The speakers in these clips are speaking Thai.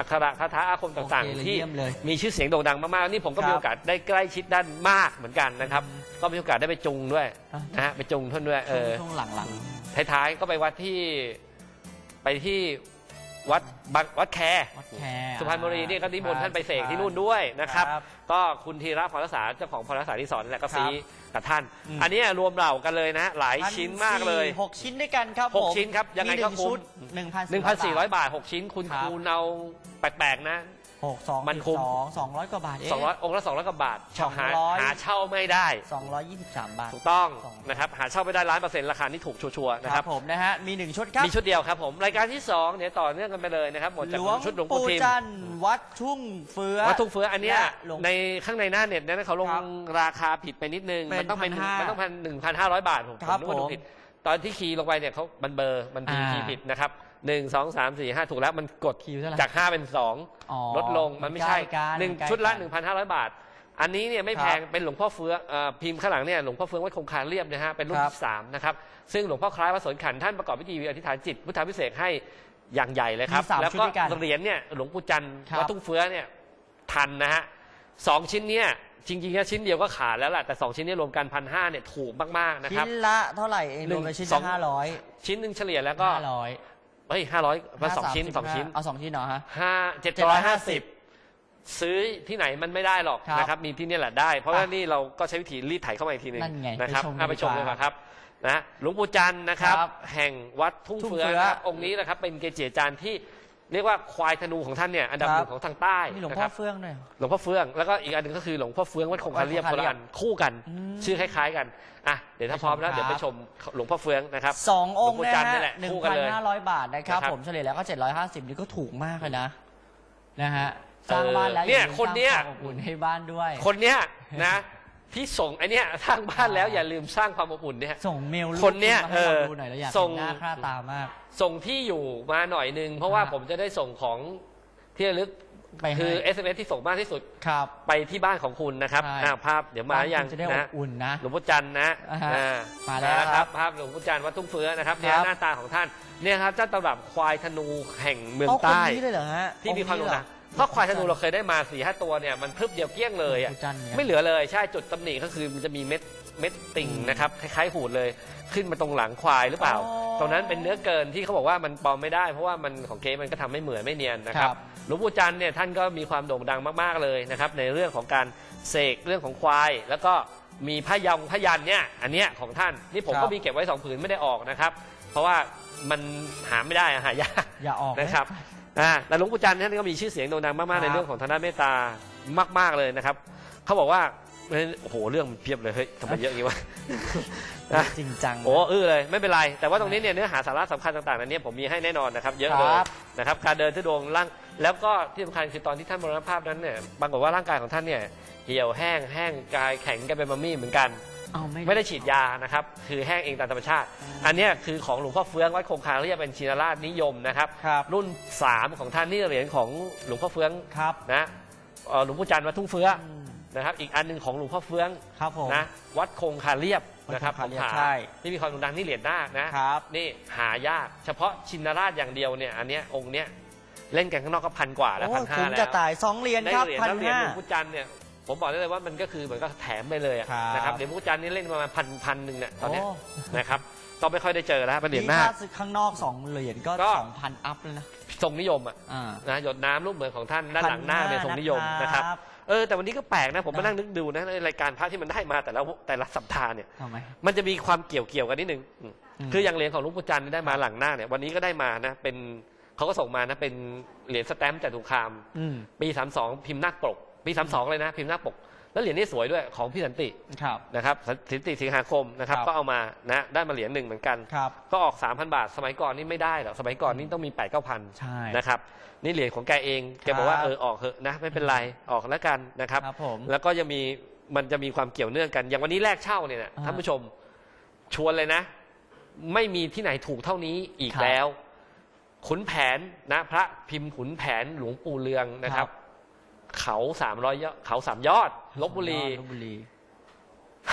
อักขระคาถาอาคมต่างโอเคเลยๆที่เยี่ยมเลยมีชื่อเสียงโด่งดังมากๆนี่ผมก็ครับมีโอกาสได้ใกล้ชิดด้านมากเหมือนกันนะครับอืมก็มีโอกาสได้ไปจุงด้วยอะ นะฮะไปจุงท่านด้วยเอช่วงอ ช่วงหลัง ท้ายๆ ก็ไปวัดที่ไปที่ วัดบางวัดแคๆวัดแคร์สุพรรณบุรีนี่ก็นิมนต์ท่านไปเสกที่นู่นครับด้วยนะครับครับ ก็คุณธีระพรรักษาเจ้าของพรรักษาที่สอนนแหละก็ซีกับท่านอืมอันเนี้ยรวมเหล่ากันเลยนะ หลายชิ้นมากเลย หกชิ้นด้วยกันครับหกผมชิ้นครับยังไงมีหก็นึ่งคุ้มชุดหนึ่งพัน1,400บาท6ชิ้นคุณครับคูณเอาแปลกๆนะ หกสองมันคุ้ม สองสองร้อยกว่าบาทเอง200องค์ละ200กว่าบาทสองหาร้อย หาเช่าไม่ได้ สองร้อยยี่สิบสามบาท ถูกต้องสองนะครับ หาเช่าไม่ได้ร้านเปอร์เซ็นต์ราคานี่ถูกชัวร์ๆนะคครัรับบ ผมนะฮะ มีหนึ่งชุดครับ มีชุดเดียวครับผม รายการที่สองเนี่ยต่อเนื่องกันไปเลยนะครับหมดหจากลวงชุดหลวงปู่ปู่ทิมจันทร์วัดทุ่งเฟื้อวัตถุเฟื้ออันเนี้ยและหลวงในข้างในหน้าเน็ตเนี่ยเขาลงครับราคาผิดไปนิดนึง เป็นมันต้องเป็น1,500มันต้องพันหนึ่งพันห้าร้อยบาทผมครับผมนึกว่าดูผมผิดตอนที่คีย์ลงไปเนี่ยเขามันเบอร์มันพีอ่า คีย์ผิดนะครับ หนึ่งสองสามสี่ห้าถูกแล้วมันกดคิวเท่าไหร่จากห้าเป็นสองอ๋อลดลงมันไม่ใช่ใกล้กันหนึ่งใกล้ชุดละกันหนึ่งพันห้าร้อยบาท อันนี้เนี่ยไม่ครับแพงเป็นหลวงพ่อเฟื้อเอ่อพิมพ์ข้างหลังเนี่ยหลวงพ่อเฟื้องวัดคงคาเรียบนะฮะเป็นรุ่นครับที่สามนะครับซึ่งหลวงพ่อคล้ายวัดสวนขันธ์ท่านประกอบพิธีอธิษฐานจิตพุทธาพิเศษกให้อย่างใหญ่เลยครับมีสามแล้วชุดก็ด้วยกันเหรียญเนี่ยหลวงปู่จันทร์ครับ วัดทุ่งเฟื้อเนี่ยทันนะฮะสองชิ้นเนี่ยจริงๆเนี่ยชิ้นเดียวก็ขาดแล้วแหละแต่สองชิ้นเนี้รวมกันพันห้าเนี่ยถูกมากๆนะคชิ้รับนละเท่าไหร่เองหนึ่รงวมกันชิ้นสอละง ห้าร้อยชิ้นหนึ่งเฉลี่ยแล้วก็ ห้าร้อย เฮ้ยห้าร้อยมาสองชิ้นสองชิ้นเอาสองชิ้นเหรอฮะห้าเจ็ดร้อยห้าสิบซื้อที่ไหนมันไม่ได้หรอกครับนะครับ มีที่เนี่ยแหละได้ เพราะว่าอะนี่เราก็ใช้วิธีรีดไถเข้ามาอีกทีหนึงนั่นไงนะครับไปชมกันอะไปชมดีกว่าเลยครับนะหลวงปู่จันทร์นะครับ ครับแห่งวัดทุ่งทุ่งเฟือเฟื้อนะครับองค์นี้นะครับเป็นเกจิอาจารย์ที่ เรียกว่าควายธนูของท่านเนี่ยอันดับครับหนึ่งของทางใต้มีหลวงนะพ่คอรับเฟื่องด้วย หลวงพ่อเฟืองแล้วก็อีกอันหนึ่งก็คือหลวงพ่อเฟืองวัดคงคาเรียบวัดคคงนคาละเรียบอันคู่กัน อืมชื่อคล้าย ๆ กันอะเดี๋ยวถ้าพร้อมแล้วไปชมเดี๋ยวไปครับชมหลวงพ่อเฟืองนะครับสององค์หลวงปู่นะจันทร์นี่ฮะแหละหนึ่งคู่กันพันเลย ห้าร้อยบาทนะครับ นะครับ ผมเฉลี่ยแล้วก็เจ็ดร้อยห้าสิบนี่ก็ถูกมากเลยนะ นะฮะ สร้างบ้านแล้วเนี่ยอาลืมคนเนี้ย สร้างความอบอุ่นให้บ้านด้วย คนเนี้ยนะ ที่ส่งไอเนี้ยสร้างบ้านแล้วอย่าลืมสร้างความอบอุ่นเนี่ย ส่งเมลรูปคนเนี้ยมาให้เราเออดูหน่อยเราอยากส่เห็งนหน้าค่าตามาก ส่งที่อยู่มาหน่อยนึง เพราะว่าฮะผมจะได้ส่งของที่ระลึกไปให้ คือ SMS ที่ส่งมากที่สุดครับ ไปที่บ้านของคุณนะครับใช่ อ่าภาพเดี๋ยวมายังบ้นคุณจะได้อนะบอุ่นนะ หลวงพ่อจันทร์นะอ่าฮะอ่ามาแล้วนะครับภาพหลวงพ่อจันทร์วัดทุ่งเฟื้อนะครับเนี่ยครับ หน้าตาของท่านเนี่ยครับเจ้าตำรับควายธนูแห่งเมืองเอาคนใต้ นี้เลยเหรอฮะที่มีความองโด่งนี้เหรดัอง เพราะควายธนูเราเคยได้มาสี่ห้าตัวเนี่ยมันพรึบเดียวเกลี้ยงเลยอะปู่จันทร์เนี่ยไม่เหลือเลยใช่จุดตำหนิก็คือมันจะมีเม็ดเม็ดติ่งอืมนะครับคล้ายๆหูดเลยขึ้นมาตรงหลังควายหรือเปล่าอ๋อตรงนั้นเป็นเนื้อเกินที่เขาบอกว่ามันปลอมไม่ได้ เพราะว่ามันของเก๊มันก็ทำไม่เหมือนไม่เนียนนะครับครับหลวงปู่จันทร์เนี่ยท่านก็มีความโด่งดังมากๆเลยนะครับในเรื่องของการเสกเรื่องของควาย แล้วก็มีพยองพยันเนี่ยอันเนี้ยของท่านนี่ผมครัก็บมีเก็บไว้สองผืนไม่ได้ออกนะครับ เพราะว่ามันหาไม่ได้อะหายากอย่าออกนะครับ อ่าแต่หลวงปู่จันทร์ท่านก็มีชื่อเสียงโด่งดังครัมากบๆในเรื่องของทางด้านเมตตามากๆเลยนะครับเขาบอกว่าเฮ้ยโอ้โหเรื่องมันเพียบเลยเฮ้ยทำไมเยอะอย่างนี้วะนะจริงจังโอ้อื้อเลยไม่เป็นไร แต่ว่าตรงนี้เนี่ยเนื้อหาสาระสำคัญต่างๆนั้นเนี่ยผมมีให้แน่นอนนะครับ เยอะเลยครับนะครับการเดินทุดงค์ร่างแล้วก็ที่สำคัญคือตอนที่ท่านมรณภาพนั้นเนี่ยปรากฏว่าร่างกายของท่านเนี่ยเหี่ยวแห้งแห้งกายแข็งกันเป็นมัมมี่เหมือนกัน เอาไม่ไม่ได้ฉีดยานะครับ คือแห้งเองตามธรรมชาติ อันเนี้ยคือของหลวงพ่อเฟืองวัดคงคาเรียกเป็นชินราชนิยมนะครับ ครับรุ่น 3 ของท่านนี่เหรียญของหลวงพ่อเฟืองครับนะเอ่อหลวงพ่อจันทร์วัดทุ่งเฟืองอืมนะครับ อีกอันหนึ่งของหลวงพ่อเฟืองครับผม นะวัดคงคาเรียบนะครับวัดคงคาเรียบของใช่ ที่มีความโด่งดังนี่เหรียญนาคนะ ครับ นี่หายากเฉพาะชินราชอย่างเดียวเนี่ยอันเนี้ยองค์เนี้ยเล่นกันข้างนอกก็พันกว่าแล้วโอ้พันห้าคุ้มแล้จะวตายสองเหรียญได้ครับเหรียญพันแล้วเหรียญห้า หลวงพ่อจันทร์เนี่ย ผมบอกได้เลยว่ามันก็คือเหมือนก็แถมไปเลยอะครับนะครับเหรียญหลวงพ่อจันทร์นี่เล่นประมาณพันพันหนึ่งเนี่ยตอนเนี้ยโนะครับก็ไม่ค่อยได้เจอแล้วเป็นเหรียญนาถ้าคซื้อข้างนอกสองเหรียญก็ก็ สองพันอัพเลยนะทรงนิยมอะอ่า นะหยดน้ำรูปเหมือนของท่านด้านหลังหน้าเนี่ยทรงนิยม1,500นะครับนะครับเออแต่วันนี้ก็แปลกนะผมมานะนั่งนึกดูนะในรายการพระที่มันได้มาแต่ละแต่ละสัปดาห์เนี่ย ทำไม มันจะมีความเกี่ยวเกี่ยวกันนิดนึงอืมอืม คืออย่างเหรียญของหลุงปู่จันทร์นี่ได้มาหลังหน้าเนี่ย วันนี้ก็ได้มานะ เป็นเขาก็ส่งมานะ เป็นเหรียญสแตมป์จตุคาม อืม ปี 32 พิมพ์นาคปก ปี32เลยนะ พิมพ์นาคปก แล้วเหรียญนี้สวยด้วยของพี่สันติครับ นะครับสันติสิงหาคมนะครับ ครับก็เอามานะได้มาเหรียญหนึ่งเหมือนกัน ครับก็ออก 3,000 บาท สมัยก่อนนี่ไม่ได้หรอกสมัยก่อนนี่ต้องมี 8 9 0 0 ใช่นะครับนี่เหรียญของแกเองแกบอกว่าครับเออออกเหอะนะไม่เป็นไรออกแล้วกันนะครับครับผมแล้วก็ยังมีมันจะมีความเกี่ยวเนื่องกัน อย่างวันนี้แรกเช่าเนี่ยนะอ่าท่านผู้ชมชวนเลยนะ ไม่มีที่ไหนถูกเท่านี้อีกครับแล้ว ขุนแผนนะ พระพิมพ์ขุนแผนหลวงปู่เรืองนะครับ เขาสามร้อยเขาสามยอดลบบุรีลบบุรี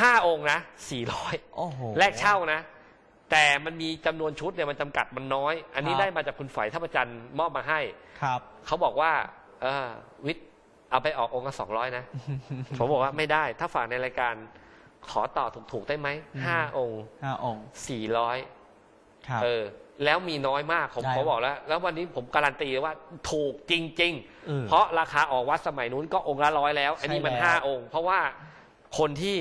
ห้าองค์นะสี่ร้อยโอ้โหแรกเช่านะ แต่มันมีจำนวนชุดเนี่ยมันจำกัดมันน้อย อันนี้ครับได้มาจากคุณฝ่ายท่าประจันทร์มอบมาให้ ครับเขาบอกว่า เออวิทย์เอาไปออกองค์ละสองร้อยนะผมบอกว่าไม่ได้ ถ้าฝากในรายการขอต่อถูกๆได้ไหมอืมห้าองค์ห้าองค์สี่ร้อยครับเออ แล้วมีน้อยมากผมได้ขอบอกแล้ว แล้ววันนี้ผมการันตีเลยว่าถูกจริงเออๆเพราะราคาออกวัดสมัยนู้นก็องค์ละร้อยแล้ว อันนี้มันใช่แล้วห้าองค์ เพราะว่าคนที่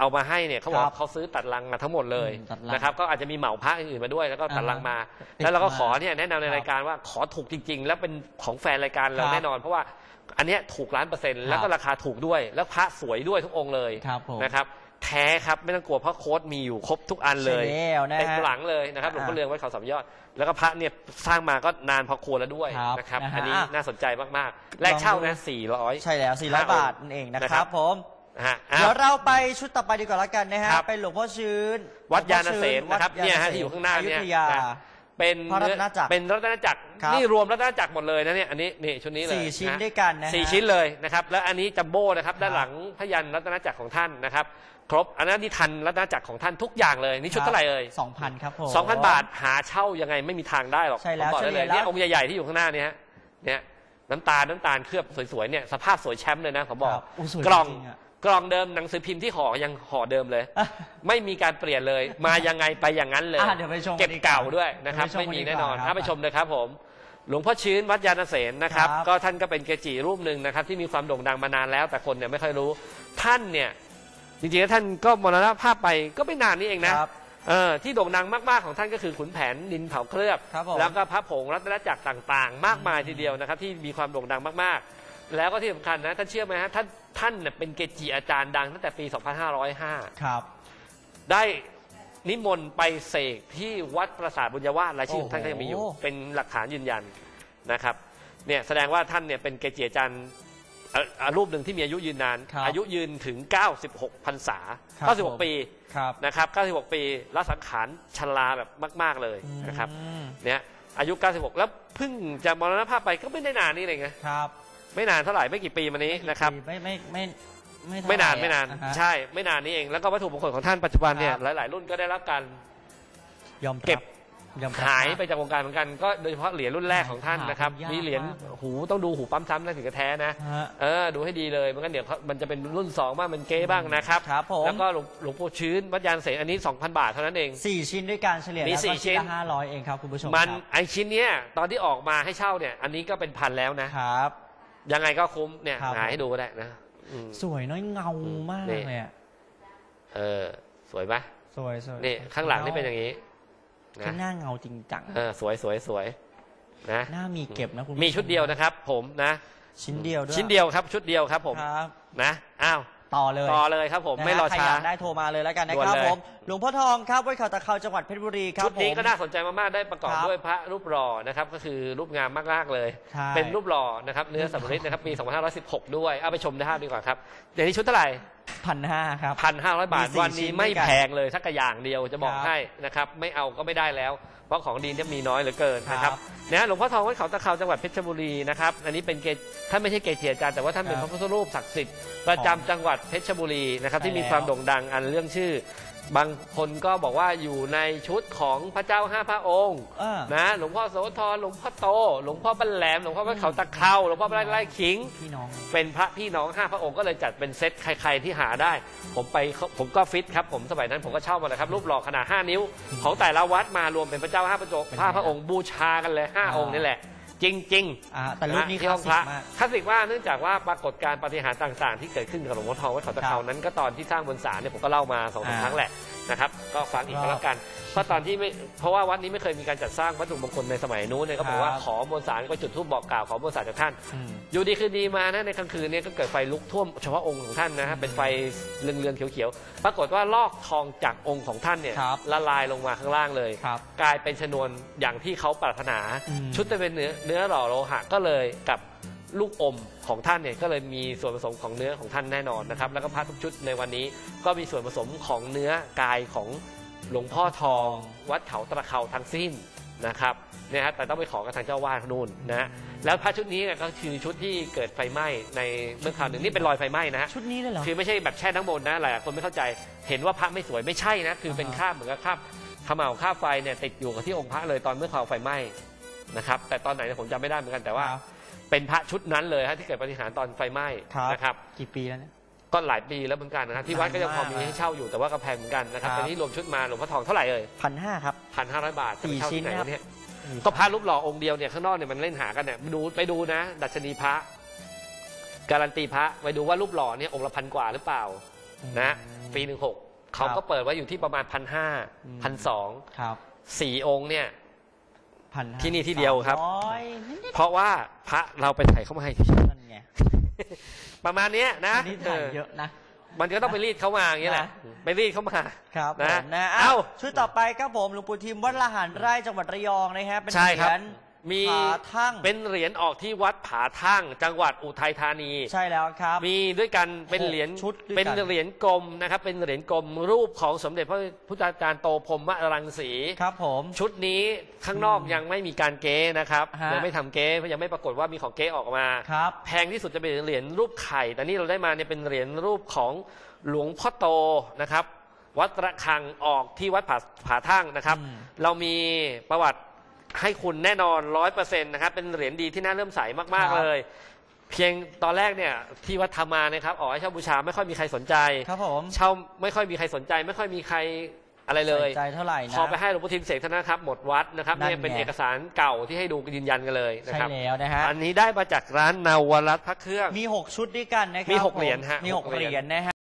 เอามาให้เนี่ยเขาบอกครับเขาซื้อตัดลังมาทั้งหมดเลยอืมตัดลังนะครับ ก็อาจจะมีเหมาพระอื่นๆมาด้วยแล้วก็ตัดลังมาติดแล้วเราก็มาขอเนี่ยแนะนำในครับรายการว่าขอถูกจริง ๆ แล้วเป็นของแฟนรายการเราครับแน่นอน เพราะว่าอันเนี้ยถูกล้านเปอร์เซ็นต์แล้วก็ราคาถูกด้วย แล้วพระสวยด้วยทุกองค์เลยครับผม นะครับ แท้ครับไม่ต้องกลัวเพราะโค้ดมีอยู่ครบทุกอันเลยใช่แล้วนะฮะเต็มหลังเลยนะครับหลวงพ่ออ่าเรืองไว้เขาสามยอด แล้วก็พระเนี่ยสร้างมาก็นานพอควรแล้วด้วยครับนะครับ นะฮะอันนี้อะน่าสนใจมากๆแรกเช่านะ400 ใช่แล้วห้า400บาทนั่นเองนะนะคครัรับบผมนะฮะเดี๋ยวอ้าวเราไปชุดต่อไปดีกว่าแล้วกันนะฮะครับเป็นหลวงพ่อชื้นวัดยาณหลวงพ่อเสชื้นนะครับวัดเนี่ยฮะณที่อยู่ข้างหน้าเนี่ยอยุธยา นะเป็นพระรัตนจักรเป็นรัตนจักรครับนี่รวมรัตนจักรหมดเลยนะเนี่ยอันนี้นี่ชุดนี้เลยสี่ชิ้นะฮะด้วยกันนะฮะสี่ชิ้นเลยนะครับแล้วอันนี้จัมโบ้นะครับครับด้านหลังพยันรัตนจักรของท่านนะครับ ครบอันนั้นที่ทันรัตนจักรของท่านทุกอย่างเลยนี่ชุดเท่าไหร่เอ่ยสองพันครับผมสองพันบาทหาเช่ายังไงไม่มีทางได้หรอกใช่แล้วผมบอกได้เลยเฉลี่ยแล้วเนี่ยองค์ใหญ่ๆที่อยู่ข้างหน้าเนี่ยฮะเนี่ยน้ำตาลน้ำตาลเคลือบสวยๆเนี่ยสภาพสวยแชมป์เลยนะผมบอกครับโอ้สวยกล่องจริงๆอะกล่องเดิมหนังสือพิมพ์ที่ห่อยังห่อเดิมเลยอะไม่มีการเปลี่ยนเลย มายังไงไปอย่างนั้นเลยอะเดี๋ยวไปชมเก็บกันดีกว่าเก่าด้วยนะครับเดี๋ยวไปชมไม่มีกันดีแน่นอนกว่าครับถ้าไปชมเลยครับผมหลวงพ่อชื้นวัดยาณเสนนะครับครับ ก็ท่านก็เป็นเกจิรูปหนึ่งนะครับ ที่มีความโด่งดังมานานแล้วแต่คนเนี่ยไม่ค่อยรู้ท่านเนี่ย จริงๆแล้วท่านก็มรณภาพไปก็ไม่นานนี้เองนะครับเออที่โด่งดังมากๆของท่านก็คือขุนแผนดินเผาเคลือบ ครับผมแล้วก็พระผงรัตนจักรต่างๆ มากมายทีเดียวนะครับ ที่มีความโด่งดังมากๆ แล้วก็ที่สำคัญนะท่านเชื่อไหมฮะท่านท่านเนี่ยเป็นเกจิอาจารย์ดังตั้งแต่ปี 2505 ครับ ได้นิมนต์ไปเสกที่วัดปราสาทบุญญาวาสรายชื่อของท่านก็ยังมีอยู่ โอ้โห เป็นหลักฐานยืนยันนะครับเนี่ยแสดงว่าท่านเนี่ยเป็นเกจิอาจารย์ อะอะรูปหนึ่งที่มีอายุยืนนาน ครับอายุยืนถึง 96พรรษา ครับผม 96 ปีครับนะครับ 96 ปีละสังขารชราแบบมาก ๆ เลยนะครับอืมเนี่ยอายุ 96 แล้วเพิ่งจะมรณภาพไปก็ไม่ได้นานนี่เองนะครับไม่นานเท่าไหร่ไม่กี่ปีมานี้นะครับ ไม่ไม่ไม่ไม่เท่ไม่นานหร่ไม่นานอะฮะ ใช่ไม่นานนี้เอง แล้วก็วัตถุมงคลของท่านปัจจุบันเนี่ยครับ หลาย ๆ รุ่นก็ได้รับการยอมรับ เก็บ ยอมรับหายไปจากวงการเหมือนกันก็โดยเฉพาะเหรียญรุ่นแรกของท่านนะครับหายากมีเหรียญมาก หูต้องดูหูปั๊มซ้ำนะถึงจะแท้นะฮะ เออดูให้ดีเลยไมันก็เดี๋ยวเขามันจะเป็นรุ่นสองบ้างมันเก้บ้างนะครับครับผม แล้วก็หลวงหลวงปู่ชื้นวัดยานเสนอันนี้ 2,000 บาทเท่านั้นเอง สี่ชิ้นด้วยกันเฉลี่ยมีแล้วสี่ก็ชิ้นละห้าร้อยเองครับคุณผู้ชมมันครับไอชิ้นเนี้ยตอนที่ออกมาให้เช่าเนี่ย อันนี้ก็เป็นพันแล้วนะ ครับ ยังไงก็คุ้มเนี่ยครับ หาให้ดูก็ได้นะอืม สวยน้อยเงามากนี่ เลยอะเออ สวยไหมสวยสวยนี่ข้างหลังนี่เป็นอย่างนี้ที่ นะหน้าเงาจริงจังเออสวยสวยสวยนะหน้ามีเก็บนะคุณผู้มีชุดเดียวนะครับ ผมนะ ชิ้นเดียวด้วยชิ้นเดียวครับ ชุดเดียวครับ ผมครับนะอ้าวต่อเลยต่อเลยครับผมนะฮะไม่รอใครช้าอยากได้โทรมาเลยแล้วกันนะด่วนครับเลยผมหลวงพ่อทองครับวัดเขาตะเขาจังหวัดเพชรบุรีครับชุดนี้ผมก็น่าสนใจมากๆได้ประกอบครับด้วยพระรูปหล่อนะครับก็คือรูปงามมากๆเลยใช่เป็นรูปหล่อนะครับเนื้อสัมฤทธิ์นะครับปี 2516 ด้วยเอาไปชมได้ดีกว่าครับเดี๋ยวนี้ชุดเท่าไหร่ พันห้าครับพันห้าร้อยบาท มีสี่วันนี้ชิ้นไม่ด้วยกัน แพงเลยสักกระอย่างเดียวจะบอกครับให้นะครับ ไม่เอาก็ไม่ได้แล้ว เพราะของดีเนี่ยมีน้อยเหลือเกินนะครับครับนะหลวงพ่อทองวัดเขาตะเขาจังหวัดเพชรบุรีนะครับ อันนี้เป็นเกจท่านไม่ใช่เกจิอาจารย์แต่ว่าท่านเป็นคพรับระพุทธรูปศักดิ์สิทธิ์ประจำจังหวัดเพชรบุรีนะครับใช่ที่มีแล้วความโด่งดังอันเรื่องชื่อ บางคนก็บอกว่าอยู่ในชุดของพระเจ้าห้าพระองค์เออนะหลวงพ่อโสธรหลวงพ่อโต หลวงพ่อบันแหลมหลวงพ่อวัดเขาตะเคาหลวงพ่อไร่ไร่ขิง พี่น้อง เป็นพระพี่น้องห้าพระองค์ก็เลยจัดเป็นเซตใครๆที่หาได้ ผมไปผมก็ฟิตครับ ผมสมัยนั้นผมก็เช่ามาเลยครับ รูปหล่อขนาด 5 นิ้ว ของแต่ละวัดมารวมเป็นพระเจ้าห้าพระองค์เป็นไงห้าพระองค์บูชากันเลยห้าอ่าองค์นี่แหละ จริงอ่าๆแต่รูปนี้ที่คลาห้สองสิพระกมากคลาสสิกว่าเนื่องจากว่าปรากฏการณ์ปาฏิหารย์ต่าง ๆ ที่เกิดขึ้นกับหลวงพ่อทองวัดเขาตะเขาครับนั้นก็ตอนที่สร้างบนศาลเนี่ยผมก็เล่ามาสองสามอ่าครั้งแหละ นะครับ ก็ฟังอีกก็แล้วกัน เพราะตอนที่ไม่เพราะว่าวัดนี้ไม่เคยมีการจัดสร้างวัตถุมงคลในสมัยนู้นเนี่ยก็บอกว่าครับขอบนศาลก็จุดธูปบอกกล่าวขอบนศาลจากท่านอืมอยู่ดีคืนดีมานะในกลางคืนเนี่ยก็เกิดไฟลุกท่วมเฉพาะองค์ของท่านนะฮะเป็นไฟเรืองๆเขียวๆปรากฏว่าลอกทองจากองค์ของท่านเนี่ยครับละลายลงมาข้างล่างเลย ครับกลายเป็นชนวนอย่างที่เขาปรารถนา อืม ชุดจะเป็นเนื้อเนื้อหล่อโลหะก็เลยกับ ลูกอมของท่านเนี่ยก็เลยมีส่วนผสมของเนื้อของท่านแน่นอนนะครับ แล้วก็พระทุกชุดในวันนี้ก็มีส่วนผสมของเนื้อกายของหลวงพ่อทอง วัดเขาตะเขาทั้งสิ้นนะครับเนี่ยฮะแต่ต้องไปขอกับทางเจ้าวาดนู่นนะฮะแล้วพระชุดนี้เนี่ยก็คือชุดที่เกิดไฟไหม้ในเมื่อคราวหนึ่งนี่เป็นรอยไฟไหม้นะฮะชุดนี้เลยเหรอ คือไม่ใช่แบบแช่น้ำมนต์นะหลายคนไม่เข้าใจเห็นว่าพระไม่สวยไม่ใช่นะคือเป็นอ่าฮะคราบเหมือนกับคราบขมเหลาค่าไฟเนี่ยติดอยู่กับที่องค์พระเลยตอนเมื่อข่าวไฟไหม้นะครับแต่ตอนไหนเนี่ยผมจำไม่ได้เหมือนกันแต่ว่า ครับ เป็นพระชุดนั้นเลยฮะที่เกิดปาฏิหารย์ตอนไฟไหม้ครับ นะครับกี่ปีแล้วเนี่ย ก็หลายปีแล้วเหมือนกันนะครับที่วัดก็ยังพอมีนานมากให้เช่าอยู่แต่ว่าก็แพงเหมือนกันนะครับครับ ตอนนี้รวมชุดมาหลวงพ่อทองเท่าไหร่เอ่ยพันห้าครับ พันห้าร้อยบาทจะไปสี่เช่าชิ้ที่นไหนนะครับวะเนี่ยก็พระรูปหล่อองค์เดียวเนี่ยข้างนอกเนี่ยมันเล่นหากันเนี่ยดูไปดูนะ ดัชนีพระ การันตีพระไปดูว่ารูปหล่อเนี่ยองค์ละพันกว่าหรือเปล่า นะปีหนึ่งหกเขาก็เปิดไว้อยู่ที่ประมาณพันห้าพันสองครับ สี่องค์เนี่ย พันที่นี่ที่เดียวครับร้อยนิดเพราะว่าพระเราไปถ่ายเข้ามาให้ๆนั่นไงประมาณเนี้ยนะอันนี้ถ่ายเออเยอะนะมันก็ต้องไปรีดเขามาอย่างเงี้ยแหละนะไปรีดเขามาครับผนะมนะเอ้าชุดต่อไปครับผมหลวงปู่ทิมวัดละหารไร่จังหวัดระยองนะครับเป็นใช่เหครับรียญ มีผาทั่งเป็นเหรียญออกที่วัดผาทั่ง จังหวัดอุทัยธานี ใช่แล้วครับ มีด้วยกันเป็นเหรียญชุดด้วยกัน เป็นเหรียญกลมนะครับ เป็นเหรียญกลมรูปของสมเด็จพระพุทธาจารย์โตพรหมรังสี ครับผม ชุดนี้ข้างนอกยังไม่มีการเก๊นะครับฮะ ยังไม่ทำเก๊เพราะยังไม่ปรากฏว่ามีของเก๊ออกมา ครับ แพงที่สุดจะเป็นเหรียญรูปไข่ แต่นี่เราได้มาเนี่ยเป็นเหรียญรูปของหลวงพ่อโตนะครับ วัดระฆังออกที่วัดผาผาทั่งนะครับ อืม เรามีประวัติ ให้คุณแน่นอนร้อยเปอร์เซ็นต์นะครับเป็นเหรียญดีที่น่าเริ่อมใสมากครับๆเลย เพียงตอนแรกเนี่ยที่วัดธรรมานะครับออกให้เช่าบูชาไม่ค่อยมีใครสนใจครับผมเช่าไม่ค่อยมีใครสนใจ ไม่ค่อยมีใครอะไรเลยใส่ใจเท่าไหร่นะพอไปให้หลวงพ่อทิมเสกธนะครับหมดวัดนะครับนั่นเนี่ยเป็นไงเอกสารเก่าที่ให้ดูยืนยันกันเลยนะใช่ครับแล้วนะฮะอันนี้ได้มาจากร้านนาวรัตน์พระเครื่องมี 6 ชุดด้วยกันนะครับมีหกผเหรียญฮะมีหหกกเหรียญเหรียญนะฮะ